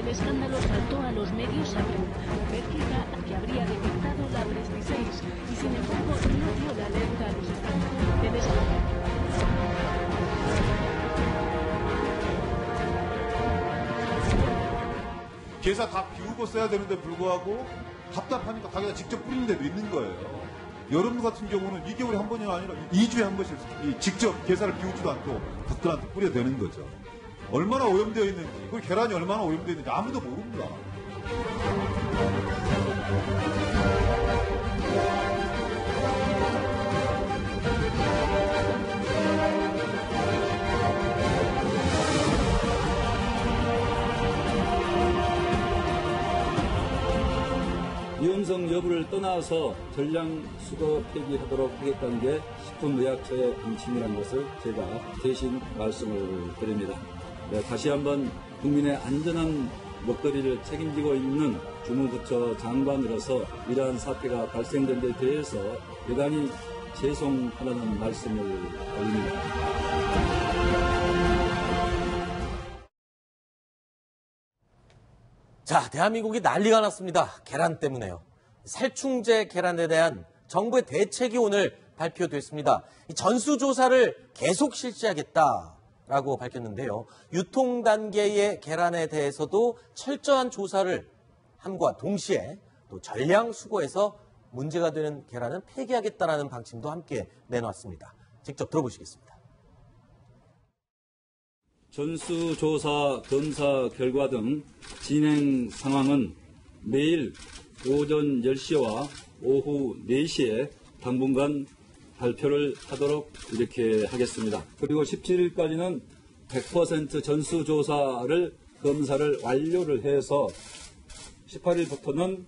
El escándalo saltó a los medios a Bélgica que habría detectado la Brest 6 y sin embargo no dio la alerta a los Estados. Escándalo 계사 다 비우고 써야 되는데 불구하고 답답하니까 가게다 직접 뿌리는 데도 있는 거예요. 여러분 같은 경우는 2개월에 한 번이 아니라 2주에 한 번씩 이 직접 계사를 비우지도 않고 닭들한테 뿌려대는 거죠. 얼마나 오염되어 있는지, 그 계란이 얼마나 오염되어 있는지 아무도 모릅니다. 위험성 여부를 떠나서 전량 수거 폐기하도록 하겠다는 게 식품의약처의 방침이라는 것을 제가 대신 말씀을 드립니다. 네, 다시 한번 국민의 안전한 먹거리를 책임지고 있는 주무부처 장관으로서 이러한 사태가 발생된 데 대해서 대단히 죄송하다는 말씀을 올립니다. 자, 대한민국이 난리가 났습니다. 계란 때문에요. 살충제 계란에 대한 정부의 대책이 오늘 발표됐습니다. 이 전수조사를 계속 실시하겠다 라고 밝혔는데요. 유통 단계의 계란에 대해서도 철저한 조사를 함과 동시에 또 전량 수거해서 문제가 되는 계란은 폐기하겠다라는 방침도 함께 내놓았습니다. 직접 들어보시겠습니다. 전수조사 검사 결과 등 진행 상황은 매일 오전 10시와 오후 4시에 당분간 발표를 하도록 이렇게 하겠습니다. 그리고 17일까지는 100% 전수조사를 검사를 완료를 해서 18일부터는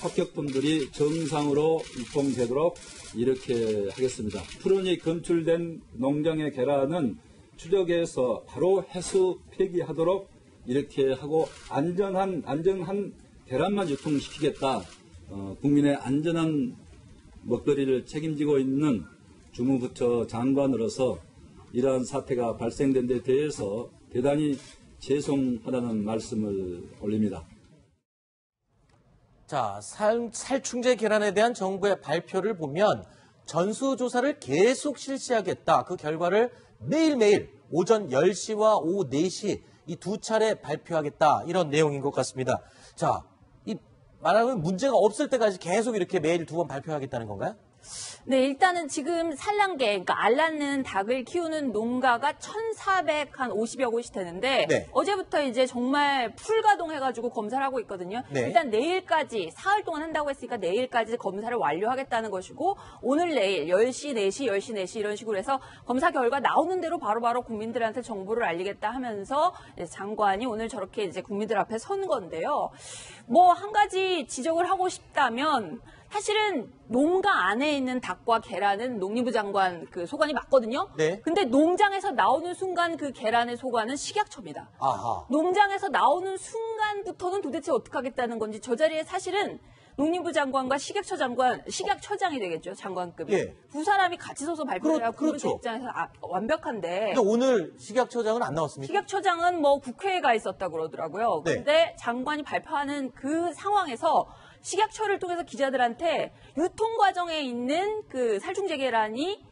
합격품들이 정상으로 유통되도록 이렇게 하겠습니다. 프론이 검출된 농장의 계란은 추적해서 바로 해수 폐기하도록 이렇게 하고 안전한 안전한 계란만 유통시키겠다. 어, 국민의 안전한 먹거리를 책임지고 있는 주무부처 장관으로서 이러한 사태가 발생된 데 대해서 대단히 죄송하다는 말씀을 올립니다. 자, 살, 살충제 계란에 대한 정부의 발표를 보면 전수조사를 계속 실시하겠다. 그 결과를 매일매일 오전 10시와 오후 4시 이 두 차례 발표하겠다. 이런 내용인 것 같습니다. 자, 이 말하면 문제가 없을 때까지 계속 이렇게 매일 두 번 발표하겠다는 건가요? 네, 일단은 지금 산란계, 그러니까 알 낳는 닭을 키우는 농가가 1,450여 곳이 되는데 네. 어제부터 이제 정말 풀가동 해가지고 검사를 하고 있거든요. 네. 일단 내일까지 사흘 동안 한다고 했으니까 내일까지 검사를 완료하겠다는 것이고 오늘 내일 10시, 4시, 10시, 4시 이런 식으로 해서 검사 결과 나오는 대로 바로바로 국민들한테 정보를 알리겠다 하면서 장관이 오늘 저렇게 이제 국민들 앞에 선 건데요. 뭐 한 가지 지적을 하고 싶다면 사실은 농가 안에 있는 닭과 계란은 농림부 장관 그 소관이 맞거든요. 네. 근데 농장에서 나오는 순간 그 계란의 소관은 식약처입니다. 아하. 농장에서 나오는 순간부터는 도대체 어떻게 하겠다는 건지 저 자리에 사실은 농림부 장관과 식약처 장관, 식약처장이 되겠죠, 장관급이. 예. 두 사람이 같이 서서 발표를 그렇- 해야 국민들 그렇죠. 입장에서 아, 완벽한데. 근데 오늘 식약처장은 안 나왔습니까? 식약처장은 뭐 국회에 가 있었다 그러더라고요. 네. 근데 장관이 발표하는 그 상황에서 식약처를 통해서 기자들한테 유통 과정에 있는 그 살충제 계란이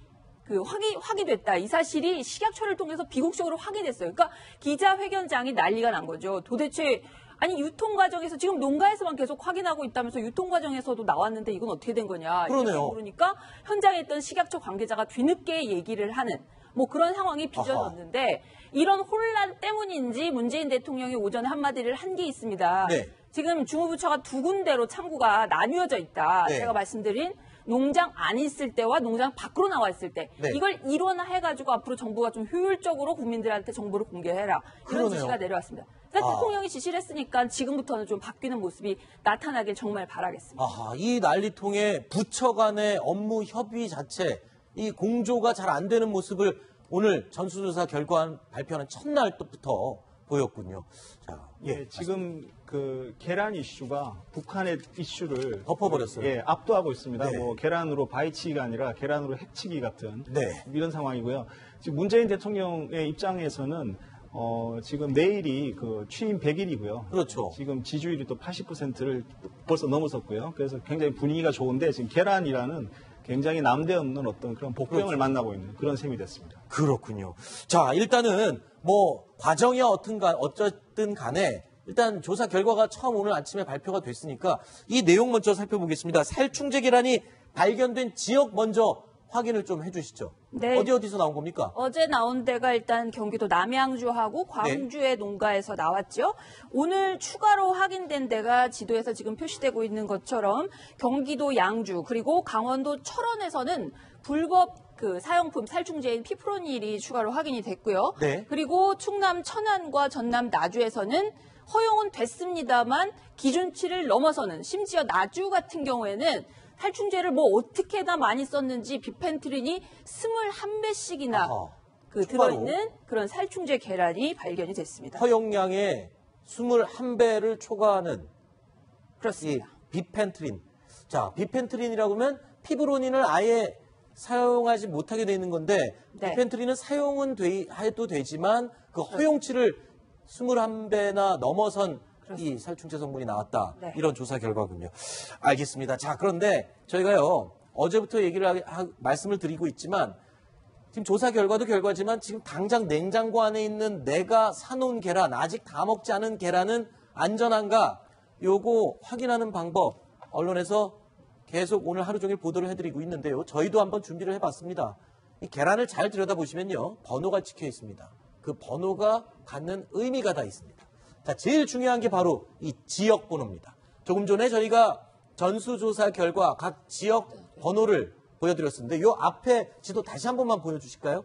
그 확인 확인됐다. 이 사실이 식약처를 통해서 비공식적으로 확인됐어요. 그러니까 기자회견장이 난리가 난 거죠. 도대체 아니 유통 과정에서 지금 농가에서만 계속 확인하고 있다면서 유통 과정에서도 나왔는데 이건 어떻게 된 거냐. 그러네요. 모르니까 현장에 있던 식약처 관계자가 뒤늦게 얘기를 하는 뭐 그런 상황이 빚어졌는데 이런 혼란 때문인지 문재인 대통령이 오전에 한마디를 한 게 있습니다. 네. 지금 주무부처가 두 군데로 창구가 나뉘어져 있다. 네. 제가 말씀드린 농장 안에 있을 때와 농장 밖으로 나와 있을 때 네. 이걸 일원화해가지고 앞으로 정부가 좀 효율적으로 국민들한테 정보를 공개해라 이런 그러네요. 지시가 내려왔습니다. 그래서 아. 대통령이 지시를 했으니까 지금부터는 좀 바뀌는 모습이 나타나길 정말 바라겠습니다. 아하, 이 난리통에 부처 간의 업무 협의 자체, 이 공조가 잘 안 되는 모습을 오늘 전수조사 결과 발표하는 첫날 부터 보였군요. 자, 예, 지금 그 계란 이슈가 북한의 이슈를 덮어버렸어요. 예, 압도하고 있습니다. 네. 뭐 계란으로 바위치기가 아니라 계란으로 핵치기 같은 네. 이런 상황이고요. 지금 문재인 대통령의 입장에서는 어, 지금 내일이 그 취임 100일이고요. 그렇죠. 지금 지지율이 또 80%를 벌써 넘어섰고요. 그래서 굉장히 분위기가 좋은데 지금 계란이라는 굉장히 남대없는 어떤 그런 복병을 그렇죠. 만나고 있는 그런 셈이 됐습니다. 그렇군요. 자, 일단은 뭐 과정이 어떤가 어쨌든 간에 일단 조사 결과가 처음 오늘 아침에 발표가 됐으니까 이 내용 먼저 살펴보겠습니다. 살충제 계란이 발견된 지역 먼저 확인을 좀 해주시죠. 네. 어디 어디서 나온 겁니까? 어제 나온 데가 일단 경기도 남양주하고 광주의 농가에서 나왔죠. 오늘 추가로 확인된 데가 지도에서 지금 표시되고 있는 것처럼 경기도 양주 그리고 강원도 철원에서는 불법 그 사용품 살충제인 피프로닐이 추가로 확인이 됐고요. 네. 그리고 충남 천안과 전남 나주에서는 허용은 됐습니다만 기준치를 넘어서는 심지어 나주 같은 경우에는 살충제를 뭐 어떻게나 많이 썼는지 비펜트린이 21배씩이나 아하. 그? 들어있는 그런 살충제 계란이 발견이 됐습니다. 허용량의 21배를 초과하는 이 그렇습니다. 비펜트린. 자, 비펜트린이라고 하면 피브로닌을 아예 사용하지 못하게 되는 건데 네. 비펜트린은 사용은 돼, 해도 되지만 그 허용치를 21배나 넘어선 이 살충제 성분이 나왔다. 네. 이런 조사 결과군요. 알겠습니다. 자, 그런데 저희가요. 어제부터 얘기를 하- 하- 말씀을 드리고 있지만 지금 조사 결과도 결과지만 지금 당장 냉장고 안에 있는 내가 사놓은 계란, 아직 다 먹지 않은 계란은 안전한가? 요거 확인하는 방법 언론에서 계속 오늘 하루 종일 보도를 해드리고 있는데요. 저희도 한번 준비를 해봤습니다. 이 계란을 잘 들여다보시면요. 번호가 찍혀 있습니다. 그 번호가 갖는 의미가 다 있습니다. 자, 제일 중요한 게 바로 이 지역 번호입니다. 조금 전에 저희가 전수조사 결과 각 지역 번호를 보여드렸었는데 요 앞에 지도 다시 한 번만 보여주실까요?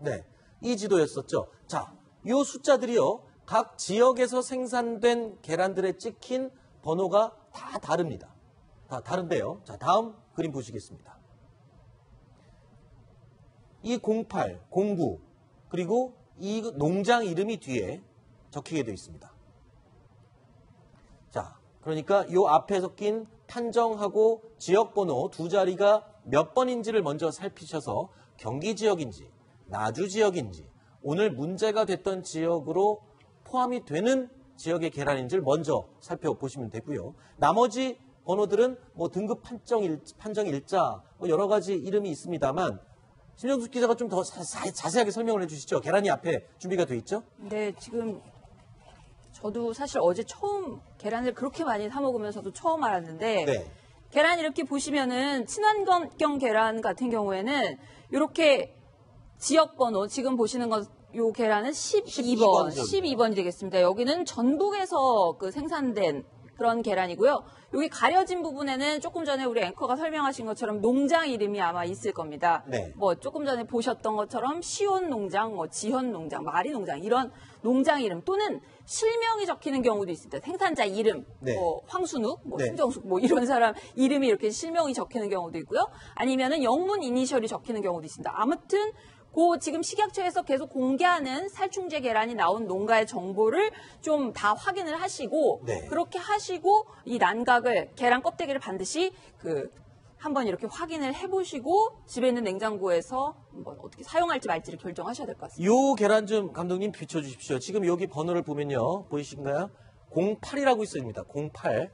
네, 이 지도였었죠. 자, 요 숫자들이요. 각 지역에서 생산된 계란들에 찍힌 번호가 다 다릅니다. 다 다른데요. 자, 다음 그림 보시겠습니다. 이 08, 09, 그리고 이 농장 이름이 뒤에 적히게 되어 있습니다. 자, 그러니까 요 앞에 적힌 판정하고 지역 번호 두 자리가 몇 번인지를 먼저 살피셔서 경기 지역인지, 나주 지역인지, 오늘 문제가 됐던 지역으로 포함이 되는 지역의 계란인지를 먼저 살펴보시면 되고요. 나머지 번호들은 뭐 등급 판정, 일, 판정 일자, 뭐 여러 가지 이름이 있습니다만, 신영숙 기자가 좀 더 자세하게 설명을 해주시죠. 계란이 앞에 준비가 돼 있죠? 네, 지금 저도 사실 어제 처음 계란을 그렇게 많이 사 먹으면서도 처음 알았는데 네. 계란 이렇게 보시면은 친환경 계란 같은 경우에는 이렇게 지역 번호 지금 보시는 건요 계란은 12번, 12번 죠. 12번이 되겠습니다. 여기는 전북에서 그 생산된 그런 계란이고요. 여기 가려진 부분에는 조금 전에 우리 앵커가 설명하신 것처럼 농장 이름이 아마 있을 겁니다. 네. 뭐 조금 전에 보셨던 것처럼 시온 농장, 뭐 지현 농장, 마리 농장 이런 농장 이름 또는 실명이 적히는 경우도 있습니다. 생산자 이름, 네. 뭐 황순욱, 뭐 네. 신정숙 뭐 이런 사람 이름이 이렇게 실명이 적히는 경우도 있고요. 아니면은 영문 이니셜이 적히는 경우도 있습니다. 아무튼 그 지금 식약처에서 계속 공개하는 살충제 계란이 나온 농가의 정보를 좀 다 확인을 하시고 네. 그렇게 하시고 이 난각을 계란 껍데기를 반드시 그 한번 이렇게 확인을 해보시고 집에 있는 냉장고에서 뭐 어떻게 사용할지 말지를 결정하셔야 될 것 같습니다. 요 계란 좀 감독님 비춰주십시오. 지금 여기 번호를 보면요. 보이신가요? 08이라고 있습니다. 08.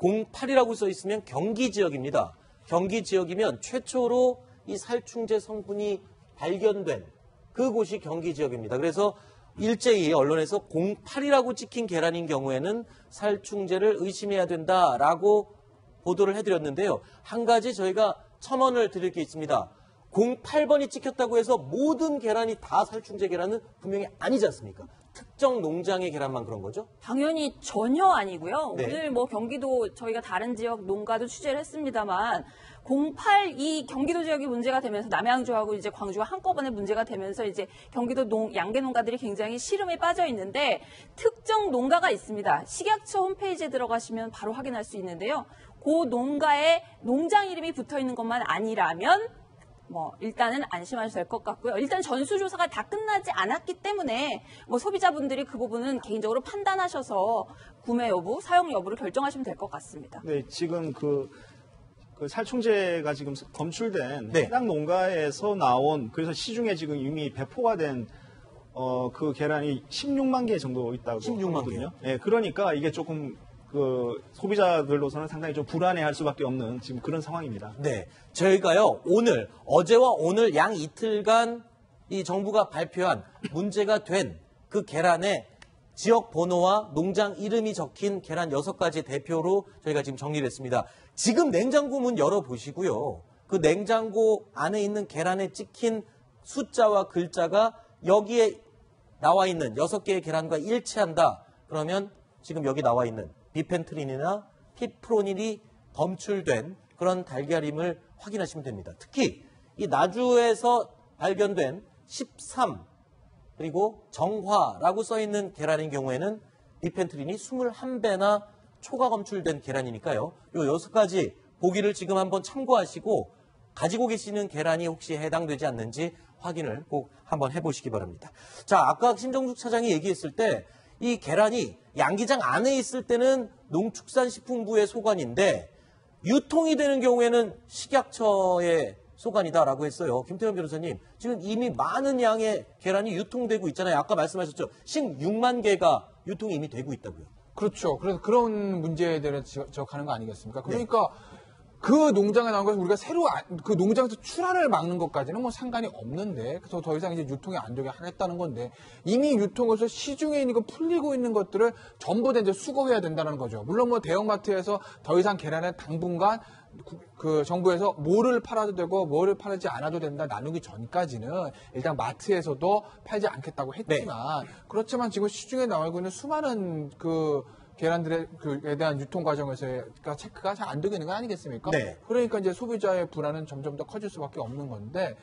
08이라고 써 있으면 경기 지역입니다. 경기 지역이면 최초로 이 살충제 성분이 발견된 그곳이 경기 지역입니다. 그래서 일제히 언론에서 08이라고 찍힌 계란인 경우에는 살충제를 의심해야 된다라고 보도를 해드렸는데요. 한 가지 저희가 첨언을 드릴 게 있습니다. 08번이 찍혔다고 해서 모든 계란이 다 살충제 계란은 분명히 아니지 않습니까? 특정 농장의 계란만 그런 거죠? 당연히 전혀 아니고요. 네. 오늘 뭐 경기도 저희가 다른 지역 농가도 취재를 했습니다만 08 이 경기도 지역이 문제가 되면서 남양주하고 이제 광주가 한꺼번에 문제가 되면서 이제 경기도 농 양계 농가들이 굉장히 시름에 빠져 있는데 특정 농가가 있습니다. 식약처 홈페이지에 들어가시면 바로 확인할 수 있는데요. 그 농가에 농장 이름이 붙어 있는 것만 아니라면 뭐 일단은 안심하셔도 될 것 같고요. 일단 전수조사가 다 끝나지 않았기 때문에 뭐 소비자분들이 그 부분은 개인적으로 판단하셔서 구매 여부, 사용 여부를 결정하시면 될 것 같습니다. 네, 지금 그 그 살충제가 지금 검출된 네. 해당 농가에서 나온 그래서 시중에 지금 이미 배포가 된 어, 그 계란이 16만 개 정도 있다고 16만 하거든요. 예, 그러니까 이게 조금 그 소비자들로서는 상당히 좀 불안해할 수밖에 없는 지금 그런 상황입니다. 네. 저희가요, 오늘, 어제와 오늘 양 이틀간 이 정부가 발표한 문제가 된 그 계란의 지역 번호와 농장 이름이 적힌 계란 6가지 대표로 저희가 지금 정리를 했습니다. 지금 냉장고 문 열어보시고요. 그 냉장고 안에 있는 계란에 찍힌 숫자와 글자가 여기에 나와 있는 6개의 계란과 일치한다. 그러면 지금 여기 나와 있는 비펜트린이나 피프로닐이 검출된 그런 달걀임을 확인하시면 됩니다. 특히 이 나주에서 발견된 13 그리고 정화라고 써 있는 계란인 경우에는 비펜트린이 21배나 초과 검출된 계란이니까요. 요 여섯 가지 보기를 지금 한번 참고하시고 가지고 계시는 계란이 혹시 해당되지 않는지 확인을 꼭 한번 해보시기 바랍니다. 자, 아까 신정숙 차장이 얘기했을 때 이 계란이 양기장 안에 있을 때는 농축산식품부의 소관인데 유통이 되는 경우에는 식약처의 소관이다라고 했어요. 김태현 변호사님, 지금 이미 많은 양의 계란이 유통되고 있잖아요. 아까 말씀하셨죠. 16만 개가 유통이 이미 되고 있다고요. 그렇죠. 그래서 그런 문제에 대해서 지적하는 거 아니겠습니까? 그러니까 그 농장에 나온 것을 우리가 새로 안- 그 농장에서 출하를 막는 것까지는 뭐 상관이 없는데 그래서 더 이상 이제 유통이 안 되게 하겠다는 건데 이미 유통해서 시중에 있는 거 풀리고 있는 것들을 전부 다 이제 수거해야 된다는 거죠. 물론 뭐 대형마트에서 더 이상 계란에 당분간 구- 그 정부에서 뭐를 팔아도 되고 뭐를 팔지 않아도 된다 나누기 전까지는 일단 마트에서도 팔지 않겠다고 했지만 그렇지만 지금 시중에 나오고 있는 수많은 그 계란들의 그에 대한 유통 과정에서의 그러니까 체크가 잘 안 되고 있는 거 아니겠습니까? 네. 그러니까 이제 소비자의 불안은 점점 더 커질 수밖에 없는 건데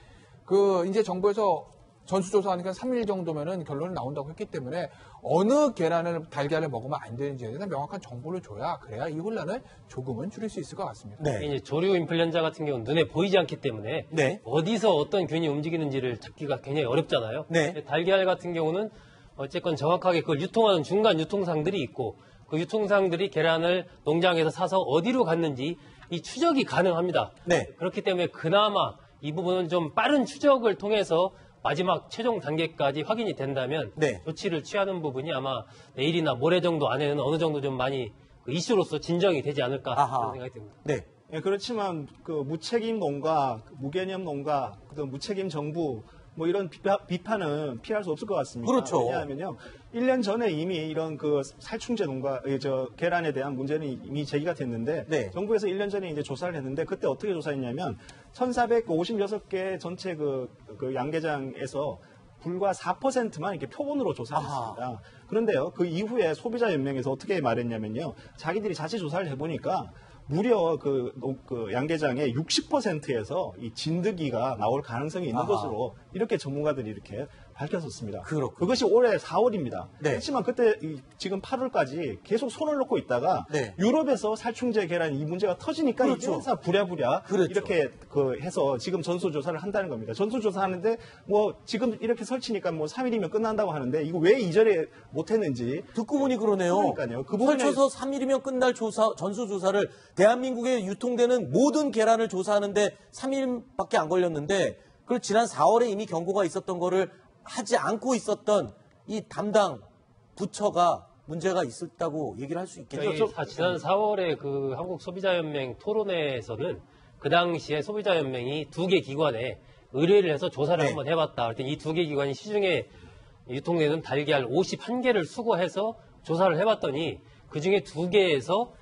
그 이제 정부에서 전수조사하니까 3일 정도면은 결론이 나온다고 했기 때문에 어느 계란을 달걀을 먹으면 안 되는지에 대한 명확한 정보를 줘야 그래야 이 혼란을 조금은 줄일 수 있을 것 같습니다. 네. 이제 조류 인플루엔자 같은 경우는 눈에 보이지 않기 때문에 네. 어디서 어떤 균이 움직이는지를 찾기가 굉장히 어렵잖아요. 네. 달걀 같은 경우는 어쨌건 정확하게 그걸 유통하는 중간 유통상들이 있고 그 유통상들이 계란을 농장에서 사서 어디로 갔는지 이 추적이 가능합니다. 네. 그렇기 때문에 그나마 이 부분은 좀 빠른 추적을 통해서 마지막 최종 단계까지 확인이 된다면 네. 조치를 취하는 부분이 아마 내일이나 모레 정도 안에는 어느 정도 좀 많이 그 이슈로서 진정이 되지 않을까 아하. 그런 생각이 듭니다. 네. 예, 그렇지만 그 무책임 농가, 무개념 농가, 그 무책임 정부 뭐 이런 비판, 은 피할 수 없을 것 같습니다. 그렇죠. 왜냐하면요, 1년 전에 이미 이런 그 살충제 농가, 예, 저 계란에 대한 문제는 이미 제기가 됐는데 네. 정부에서 1년 전에 이제 조사를 했는데 그때 어떻게 조사했냐면 1,456개 전체 그, 그 양계장에서 불과 4%만 이렇게 표본으로 조사했습니다. 그런데요, 그 이후에 소비자 연맹에서 어떻게 말했냐면요, 자기들이 자체 조사를 해보니까 무려 그, 농- 그 양계장의 60%에서 이 진드기가 나올 가능성이 있는 아하. 것으로 이렇게 전문가들이 이렇게 밝혔었습니다. 그렇군요. 그것이 올해 4월입니다. 네. 그렇지만 그때 이 지금 8월까지 계속 손을 놓고 있다가 네. 유럽에서 살충제 계란 이 문제가 터지니까 그렇죠. 항상 부랴부랴 그렇죠. 이렇게 그 해서 지금 전수조사를 한다는 겁니다. 전수조사 하는데 뭐 지금 이렇게 설치니까 뭐 3일이면 끝난다고 하는데 이거 왜 이전에 못했는지 듣고 보니 그러네요. 그러니까요. 그 설쳐서 3일이면 끝날 조사, 전수조사를 대한민국에 유통되는 모든 계란을 조사하는데 3일밖에 안 걸렸는데 그걸 지난 4월에 이미 경고가 있었던 거를 하지 않고 있었던 이 담당 부처가 문제가 있었다고 얘기를 할 수 있겠죠. 지난 4월에 그 한국 소비자연맹 토론회에서는 그 당시에 소비자연맹이 두 개 기관에 의뢰를 해서 조사를 네. 한번 해봤다. 그랬더니 이 두 개 기관이 시중에 유통되는 달걀 51개를 수거해서 조사를 해봤더니 그 중에 두 개에서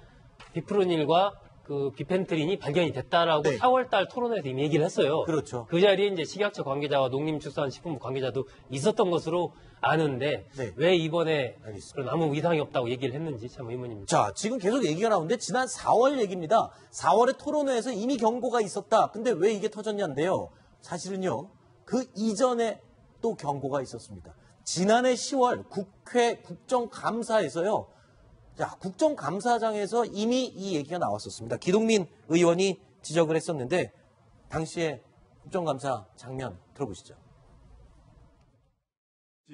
비프로닐과 그 비펜트린이 발견이 됐다라고 네. 4월달 토론회에서 이미 얘기를 했어요. 그렇죠. 그 자리에 이제 식약처 관계자와 농림축산식품부 관계자도 있었던 것으로 아는데 네. 왜 이번에. 그런 아무 이상이 없다고 얘기를 했는지 참 의문입니다. 자, 지금 계속 얘기가 나오는데 지난 4월 얘기입니다. 4월에 토론회에서 이미 경고가 있었다. 근데 왜 이게 터졌냐인데요. 사실은요. 그 이전에 또 경고가 있었습니다. 지난해 10월 국회 국정감사에서요. 자, 국정감사장에서 이미 이 얘기가 나왔었습니다. 기동민 의원이 지적을 했었는데 당시에 국정감사 장면 들어보시죠.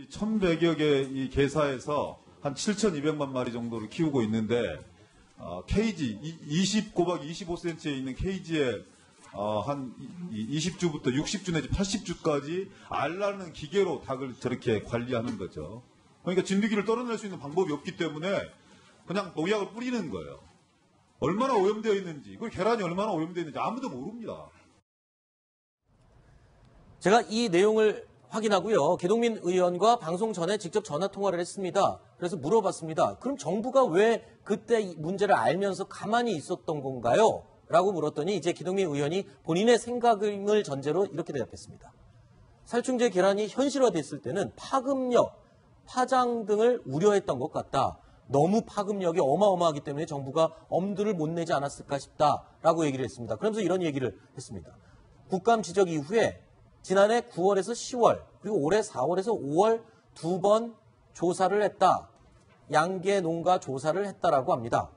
1100여 개이 개사에서 한 7,200만 마리 정도를 키우고 있는데 어, 케이지 20 곱하기 25cm에 있는 케이지에 어, 한 20주부터 60주 내지 80주까지 알라는 기계로 닭을 저렇게 관리하는 거죠. 그러니까 진드기를 떨어낼 수 있는 방법이 없기 때문에 그냥 농약을 뿌리는 거예요. 얼마나 오염되어 있는지, 그 계란이 얼마나 오염되어 있는지 아무도 모릅니다. 제가 이 내용을 확인하고요. 개동민 의원과 방송 전에 직접 전화 통화를 했습니다. 그래서 물어봤습니다. 그럼 정부가 왜 그때 이 문제를 알면서 가만히 있었던 건가요? 라고 물었더니 이제 기동민 의원이 본인의 생각을 전제로 이렇게 대답했습니다. 살충제 계란이 현실화됐을 때는 파급력, 파장 등을 우려했던 것 같다. 너무 파급력이 어마어마하기 때문에 정부가 엄두를 못 내지 않았을까 싶다라고 얘기를 했습니다. 그러면서 이런 얘기를 했습니다. 국감 지적 이후에 지난해 9월에서 10월 그리고 올해 4월에서 5월 두 번 조사를 했다. 양계 농가 조사를 했다라고 합니다.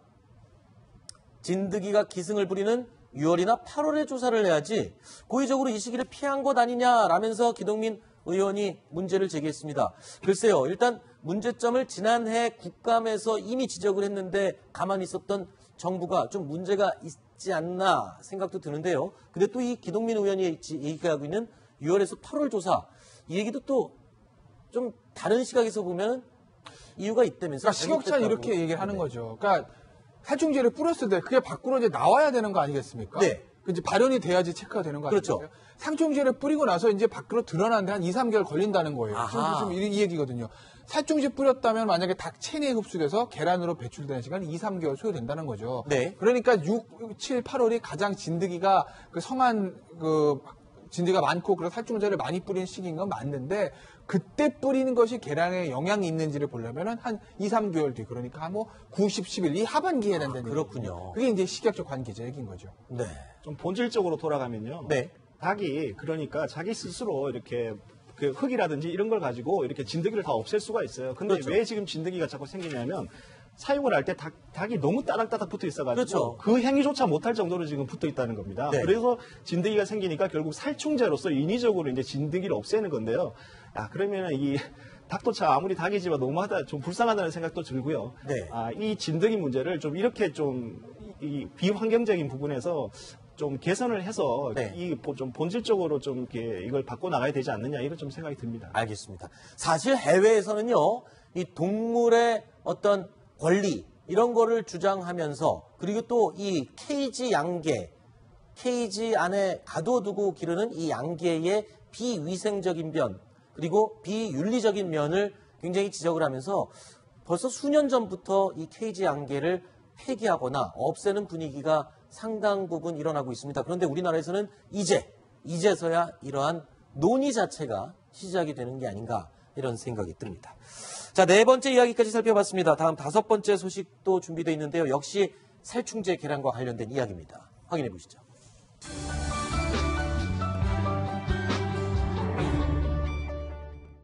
진드기가 기승을 부리는 6월이나 8월에 조사를 해야지 고의적으로 이 시기를 피한 것 아니냐라면서 기동민 의원이 문제를 제기했습니다. 글쎄요, 일단 문제점을 지난해 국감에서 이미 지적을 했는데 가만히 있었던 정부가 좀 문제가 있지 않나 생각도 드는데요. 근데 또 이 기동민 의원이 얘기하고 있는 6월에서 8월 조사 이 얘기도 또 좀 다른 시각에서 보면 이유가 있다면서 그러니까 시각차는 이렇게 얘기를 하는 거죠. 그러니까 살충제를 뿌렸을 때 그게 밖으로 이제 나와야 되는 거 아니겠습니까? 네. 그 이제 발현이 돼야지 체크가 되는 거 그렇죠. 아니겠어요? 상충제를 뿌리고 나서 이제 밖으로 드러나는데 한 2, 3개월 걸린다는 거예요. 지금 이, 이 얘기거든요. 살충제 뿌렸다면 만약에 닭 체내에 흡수돼서 계란으로 배출되는 시간이 2, 3개월 소요된다는 거죠. 네. 그러니까 6, 7, 8월이 가장 진드기가 그 성한 그 진드기가 많고 그런 살충제를 많이 뿌리는 시기인 건 맞는데 그때 뿌리는 것이 계란에 영향이 있는지를 보려면 한 2, 3개월 뒤 그러니까 뭐 90, 10일 이 하반기에 해야 된다는 그렇군요. 그게 이제 시각적 관계자 얘기인 거죠. 네. 좀 본질적으로 돌아가면요. 네. 닭이 그러니까 자기 스스로 이렇게 그 흙이라든지 이런 걸 가지고 이렇게 진드기를 다 없앨 수가 있어요. 근데 그렇죠. 왜 지금 진드기가 자꾸 생기냐면 사육을 할 때 닭, 이 너무 따닥따닥 붙어 있어가지고 그렇죠. 그 행위조차 못할 정도로 지금 붙어 있다는 겁니다. 네. 그래서 진드기가 생기니까 결국 살충제로서 인위적으로 이제 진드기를 없애는 건데요. 야 그러면 이 닭도 참 아무리 닭이지만 너무하다 좀 불쌍하다는 생각도 들고요. 네. 아, 이 진드기 문제를 좀 이렇게 좀 이 비환경적인 부분에서 좀 개선을 해서 네. 이좀 본질적으로 좀 이렇게 이걸 바꿔 나가야 되지 않느냐 이런 좀 생각이 듭니다. 알겠습니다. 사실 해외에서는요, 이 동물의 어떤 권리, 이런 거를 주장하면서, 그리고 또 이 케이지 양계, 케이지 안에 가둬두고 기르는 이 양계의 비위생적인 면, 그리고 비윤리적인 면을 굉장히 지적을 하면서 벌써 수년 전부터 이 케이지 양계를 폐기하거나 없애는 분위기가 상당 부분 일어나고 있습니다. 그런데 우리나라에서는 이제, 이제서야 이러한 논의 자체가 시작이 되는 게 아닌가 이런 생각이 듭니다. 자, 네 번째 이야기까지 살펴봤습니다. 다음 다섯 번째 소식도 준비되어 있는데요. 역시 살충제 계란과 관련된 이야기입니다. 확인해 보시죠.